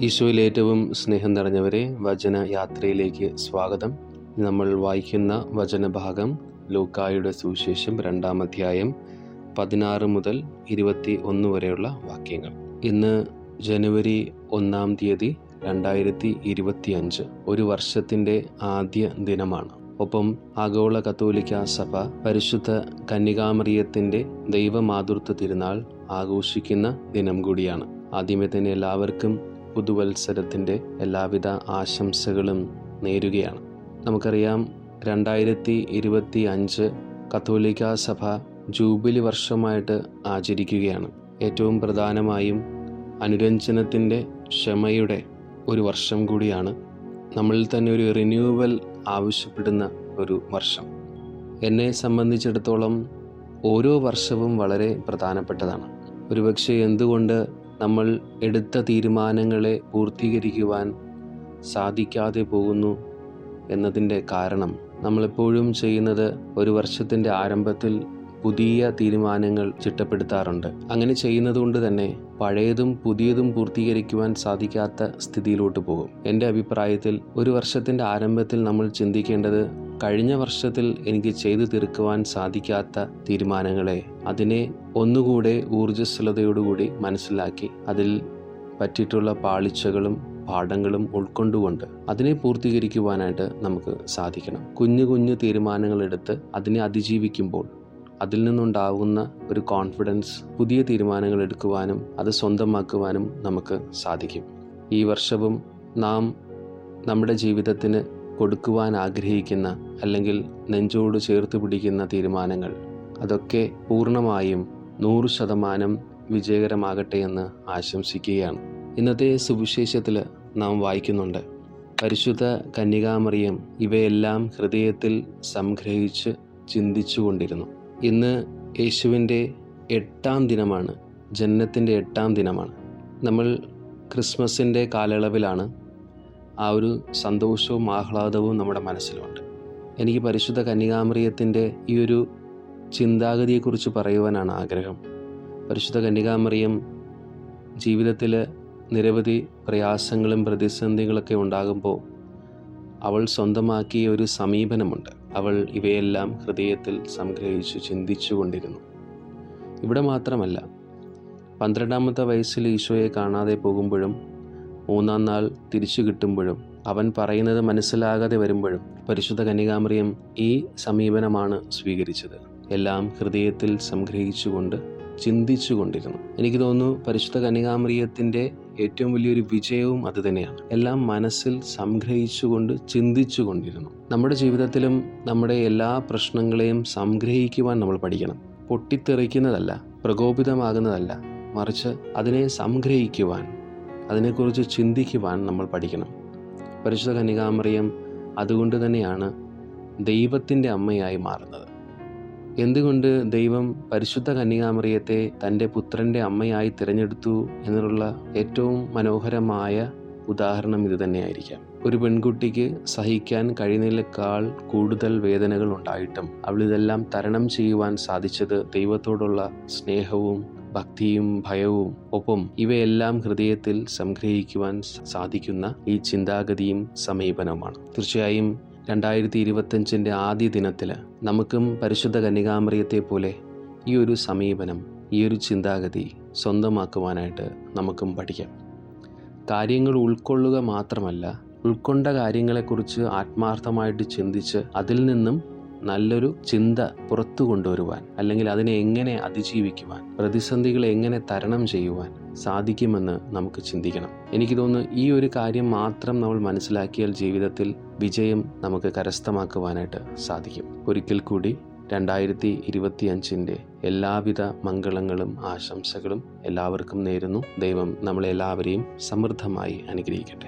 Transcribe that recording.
ഈശോയിൽ ഏറ്റവും സ്നേഹം നിറഞ്ഞവരെ വചന യാത്രയിലേക്ക് സ്വാഗതം. നമ്മൾ വായിക്കുന്ന വചനഭാഗം ലൂക്കായുടെ സുവിശേഷം രണ്ടാം അധ്യായം പതിനാറ് മുതൽ ഇരുപത്തി ഒന്ന് വരെയുള്ള വാക്യങ്ങൾ. ഇന്ന് ജനുവരി ഒന്നാം തീയതി രണ്ടായിരത്തി ഇരുപത്തി അഞ്ച് ഒരു വർഷത്തിന്റെ ആദ്യ ദിനമാണ്. ഒപ്പം ആഗോള കത്തോലിക്ക സഭ പരിശുദ്ധ കന്യകാമറിയത്തിന്റെ ദൈവമാതൃത്വ തിരുനാൾ ആഘോഷിക്കുന്ന ദിനം കൂടിയാണ്. ആദ്യമേ തന്നെ എല്ലാവർക്കും പുതുവത്സരത്തിന്റെ എല്ലാവിധ ആശംസകളും നേരുകയാണ്. നമുക്കറിയാം രണ്ടായിരത്തി ഇരുപത്തി അഞ്ച് കത്തോലിക്ക സഭ ജൂബിലി വർഷമായിട്ട് ആചരിക്കുകയാണ്. ഏറ്റവും പ്രധാനമായും അനുരഞ്ജനത്തിന്റെ ക്ഷമയുടെ ഒരു വർഷം കൂടിയാണ് നമ്മളിൽ തന്നെ ഒരു റിന്യൂവൽ ആവശ്യപ്പെടുന്ന ഒരു വർഷം. എന്നെ സംബന്ധിച്ചിടത്തോളം ഓരോ വർഷവും വളരെ പ്രധാനപ്പെട്ടതാണ്. ഒരുപക്ഷെ എന്തുകൊണ്ട് നമ്മൾ എടുത്ത തീരുമാനങ്ങളെ പൂർത്തീകരിക്കുവാൻ സാധിക്കാതെ പോകുന്നു എന്നതിന്റെ കാരണം. നമ്മളെപ്പോഴും ചെയ്യുന്നത് ഒരു വർഷത്തിന്റെ ആരംഭത്തിൽ പുതിയ തീരുമാനങ്ങൾ ചിട്ടപ്പെടുത്താറുണ്ട്. അങ്ങനെ ചെയ്യുന്നത് കൊണ്ട് തന്നെ പഴയതും പുതിയതും പൂർത്തീകരിക്കുവാൻ സാധിക്കാത്ത സ്ഥിതിയിലോട്ട് പോകും. എന്റെ അഭിപ്രായത്തിൽ ഒരു വർഷത്തിന്റെ ആരംഭത്തിൽ നമ്മൾ ചിന്തിക്കേണ്ടത് കഴിഞ്ഞ വർഷത്തിൽ എനിക്ക് ചെയ്തു തീർക്കുവാൻ സാധിക്കാത്ത തീരുമാനങ്ങളെ അതിനെ ഒന്നുകൂടെ ഊർജസ്വലതയോടുകൂടി മനസ്സിലാക്കി അതിൽ പറ്റിയിട്ടുള്ള പാളിച്ചകളും പാഠങ്ങളും ഉൾക്കൊണ്ടുകൊണ്ട് അതിനെ പൂർത്തീകരിക്കുവാനായിട്ട് നമുക്ക് സാധിക്കണം. കുഞ്ഞു കുഞ്ഞു തീരുമാനങ്ങളെടുത്ത് അതിനെ അതിജീവിക്കുമ്പോൾ അതിൽ നിന്നുണ്ടാകുന്ന ഒരു കോൺഫിഡൻസ് പുതിയ തീരുമാനങ്ങൾ എടുക്കുവാനും അത് സ്വന്തമാക്കുവാനും നമുക്ക് സാധിക്കും. ഈ വർഷവും നാം നമ്മുടെ ജീവിതത്തിന് കൊടുക്കുവാൻ ആഗ്രഹിക്കുന്ന അല്ലെങ്കിൽ നെഞ്ചോട് ചേർത്ത് പിടിക്കുന്ന തീരുമാനങ്ങൾ. അതൊക്കെ പൂർണമായും നൂറ് ശതമാനം വിജയകരമാകട്ടെ എന്ന് ആശംസിക്കുകയാണ്. ഇന്നത്തെ സുവിശേഷത്തിൽ നാം വായിക്കുന്നുണ്ട് പരിശുദ്ധ കന്യകാമറിയം ഇവയെല്ലാം ഹൃദയത്തിൽ സംഗ്രഹിച്ച് ചിന്തിച്ചുകൊണ്ടിരുന്നു. ഇന്ന് യേശുവിന്റെ എട്ടാം ദിനമാണ് ജനനത്തിന്റെ എട്ടാം ദിനമാണ്. നമ്മൾ ക്രിസ്മസിന്റെ കാലയളവിലാണ് ആ ഒരു സന്തോഷവും ആഹ്ലാദവും നമ്മുടെ മനസ്സിലുണ്ട്. എനിക്ക് പരിശുദ്ധ കന്യകാമറിയത്തിന്റെ ഈ ഒരു ചിന്താഗതിയെക്കുറിച്ച് പറയുവാനാണ് ആഗ്രഹം. പരിശുദ്ധ കന്യകാമറിയം ജീവിതത്തിൽ നിരവധി പ്രയാസങ്ങളും പ്രതിസന്ധികളൊക്കെ ഉണ്ടാകുമ്പോൾ അവൾ സ്വന്തമാക്കിയ ഒരു സമീപനമുണ്ട്. അവൾ ഇവയെല്ലാം ഹൃദയത്തിൽ സംഗ്രഹിച്ചു ചിന്തിച്ചു കൊണ്ടിരുന്നു. ഇവിടെ മാത്രമല്ല പന്ത്രണ്ടാമത്തെ വയസ്സിൽ ഈശോയെ കാണാതെ പോകുമ്പോഴും മൂന്നാം നാൾ തിരിച്ചു കിട്ടുമ്പോഴും അവൻ പറയുന്നത് മനസ്സിലാകാതെ വരുമ്പോഴും പരിശുദ്ധ കന്യകാമറിയം ഈ സമീപനമാണ് സ്വീകരിച്ചത്. എല്ലാം ഹൃദയത്തിൽ സംഗ്രഹിച്ചുകൊണ്ട് ചിന്തിച്ചു കൊണ്ടിരുന്നു എനിക്ക് തോന്നുന്നു പരിശുദ്ധ കന്യകാമറിയത്തിന്റെ ഏറ്റവും വലിയൊരു വിജയവും അതുതന്നെയാണ് എല്ലാം മനസ്സിൽ സംഗ്രഹിച്ചുകൊണ്ട് ചിന്തിച്ചു കൊണ്ടിരുന്നു നമ്മുടെ ജീവിതത്തിലും നമ്മുടെ എല്ലാ പ്രശ്നങ്ങളെയും സംഗ്രഹിക്കുവാൻ നമ്മൾ പഠിക്കണം. പൊട്ടിത്തെറിക്കുന്നതല്ല പ്രകോപിതമാകുന്നതല്ല. മറിച്ച് അതിനെ സംഗ്രഹിക്കുവാൻ അതിനെക്കുറിച്ച് ചിന്തിക്കുവാൻ നമ്മൾ പഠിക്കണം. പരിശുദ്ധ കന്യകാമറിയം അതുകൊണ്ട് തന്നെയാണ് ദൈവത്തിന്റെ അമ്മയായി മാറുന്നത്. എന്തുകൊണ്ട് ദൈവം പരിശുദ്ധ കന്യകാമറിയത്തെ തന്റെ പുത്രന്റെ അമ്മയായി തിരഞ്ഞെടുത്തു എന്നുള്ള ഏറ്റവും മനോഹരമായ ഉദാഹരണം ഇത് തന്നെയായിരിക്കാം. ഒരു പെൺകുട്ടിക്ക് സഹിക്കാൻ കഴിയുന്നതിനേക്കാൾ കൂടുതൽ വേദനകൾ ഉണ്ടായിട്ടും അവളിതെല്ലാം തരണം ചെയ്യുവാൻ സാധിച്ചത് ദൈവത്തോടുള്ള സ്നേഹവും ഭക്തിയും ഭയവും ഒപ്പം ഇവയെല്ലാം ഹൃദയത്തിൽ സംഗ്രഹിക്കുവാൻ സാധിക്കുന്ന ഈ ചിന്താഗതിയും സമീപനവുമാണ്. തീർച്ചയായും രണ്ടായിരത്തി ഇരുപത്തഞ്ചിന്റെ ആദ്യ ദിനത്തിൽ നമുക്കും പരിശുദ്ധ കന്യകാമറിയത്തെ പോലെ ഈ ഒരു സമീപനം ഈ ഒരു ചിന്താഗതി സ്വന്തമാക്കുവാനായിട്ട് നമുക്കും പഠിക്കാം. കാര്യങ്ങൾ ഉൾക്കൊള്ളുക മാത്രമല്ല ഉൾക്കൊണ്ട കാര്യങ്ങളെക്കുറിച്ച് ആത്മാർത്ഥമായിട്ട് ചിന്തിച്ച് അതിൽ നിന്നും നല്ലൊരു ചിന്ത പുറത്തു കൊണ്ടുവരുവാൻ അല്ലെങ്കിൽ അതിനെ എങ്ങനെ അതിജീവിക്കുവാൻ പ്രതിസന്ധികളെ എങ്ങനെ തരണം ചെയ്യുവാൻ സാധിക്കുമെന്ന് നമുക്ക് ചിന്തിക്കണം. എനിക്ക് തോന്നുന്നു ഈ ഒരു കാര്യം മാത്രം നമ്മൾ മനസ്സിലാക്കിയാൽ ജീവിതത്തിൽ വിജയം നമുക്ക് കരസ്ഥമാക്കുവാനായിട്ട് സാധിക്കും. ഒരിക്കൽ കൂടി രണ്ടായിരത്തി ഇരുപത്തിയഞ്ചിന്റെ എല്ലാവിധ മംഗളങ്ങളും ആശംസകളും എല്ലാവർക്കും നേരുന്നു. ദൈവം നമ്മളെല്ലാവരെയും സമൃദ്ധമായി അനുഗ്രഹിക്കട്ടെ.